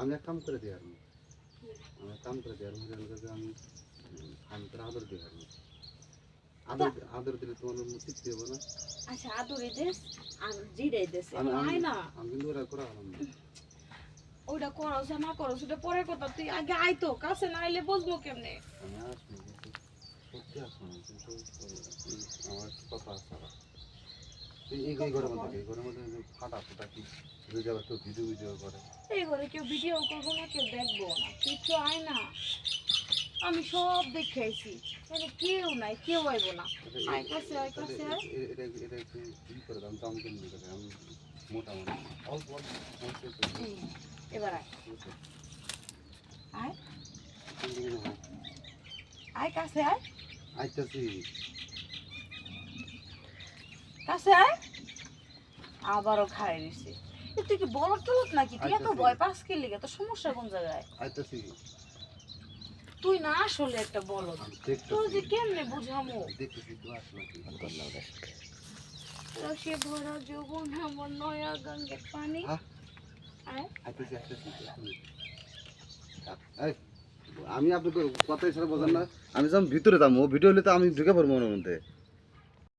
আমি এক কাম করে দিই আর আমি কাম করে দিই আর আমি আমি তোর আদর দিই আর আদর আদর দিলে তোমার তৃপ্তি হবে না। আচ্ছা আদরে দেশ আর জিরাই দেশ আমি না। আমি কিন্তু ওরা করা হলাম করস আর না করস ওটা পরে কথা। তুই আগে আয় তো কাছে না আইলে বুঝব কেমনে? আমি আসব সত্যি আসব কিন্তু ওই, এই আমার একটু কথা আছে আবার। এই এই এই ঘরের মধ্যে এই ঘরের মধ্যে ফাটা ফুটা কি কেউ ভিডিও ভিডিও করে। এই ঘরে কেউ ভিডিও করব না কেউ দেখব না। তুই আয় না। আমি সব দেখাইছি মানে কেউ নাই কেউ আইব না। আয় কাছে আয় কাছে আয়। এটা- এটা এটা একটু ই করে দাম দাম কেমনি করে আমি মোটা মানুষ। অল্প এবার আয়? আয়? আয় কাছে আয়। আইতাছি। কাছে আয়। আবারও খাই দিছি। তুই কি বড় টলক নাকি? তুই এত। ভয় পাস কি লিগে? তোর সমস্যা কোন জায়গায়? আইতাছি। তুই না আসলে একটা আমি তোর যে কেমনে বুঝামো? দেখতেছি তো আসলে কি রসে ভরা যৌবন আমার নয়া গঙ্গের পানি? আয়। আইতাছি আইতাছি এই, আমি আপনাকে কথা হিসাবে বোঝেন না। আমি যখন ভিতরে যাব ভিডিও হলে তো আমি ঢুকে পড়ব মনের মধ্যে।